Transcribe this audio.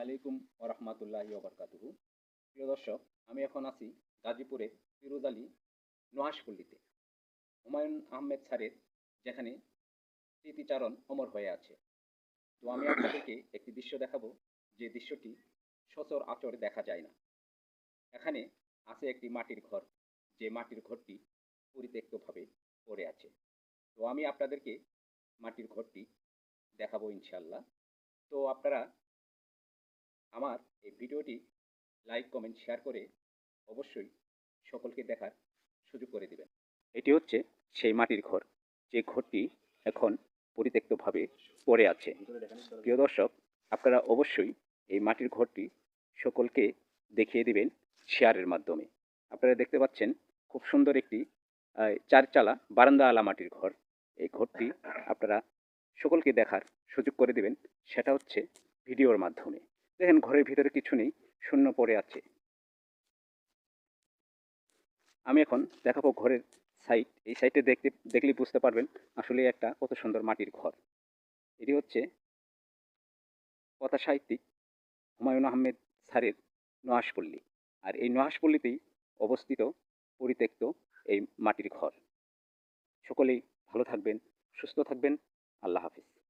আলাইকুম ওরহমতুল্লাহি ওবরকাতুহু। প্রিয় দর্শক, আমি এখন আছি গাজীপুরে ফিরোজ আলী নোয়াশপল্লীতে হুমায়ুন আহমেদ স্যারের যেখানে স্মৃতিচারণ অমর হয়ে আছে। তো আমি আপনাদেরকে একটি দৃশ্য দেখাবো, যে দৃশ্যটি সচর আচর দেখা যায় না। এখানে আছে একটি মাটির ঘর, যে মাটির ঘরটি পরিত্যক্তভাবে পড়ে আছে। তো আমি আপনাদেরকে মাটির ঘরটি দেখাবো ইনশাল্লাহ তো আপনারা এই ভিডিওটি লাইক, কমেন্ট, শেয়ার করে অবশ্যই সকলকে দেখার সুযোগ করে দিবেন। এটি হচ্ছে সেই মাটির ঘর। যে ঘরটি এখন পরিত্যক্তভাবে পড়ে আছে। প্রিয় দর্শক, আপনারা অবশ্যই এই মাটির ঘরটি সকলকে দেখিয়ে দিবেন শেয়ারের মাধ্যমে। আপনারা দেখতে পাচ্ছেন খুব সুন্দর একটি চারচালা বারান্দা আলা মাটির ঘর। এই ঘরটি আপনারা সকলকে দেখার সুযোগ করে দিবেন। সেটা হচ্ছে ভিডিওর মাধ্যমে। দেখেন ঘরের ভিতরে কিছু নেই, শূন্য পড়ে আছে। আমি এখন দেখাবো ঘরের সাইট এই সাইটে দেখতে, দেখলেই বুঝতে পারবেন আসলে একটা কত সুন্দর মাটির ঘর। এটি হচ্ছে কথা সাহিত্যিক হুমায়ুন আহমেদ স্যারের নোয়াশপল্লী। আর এই নোয়াশপল্লীতেই অবস্থিত, পরিত্যক্ত এই মাটির ঘর। সকলেই ভালো থাকবেন, সুস্থ থাকবেন। আল্লাহ হাফিজ।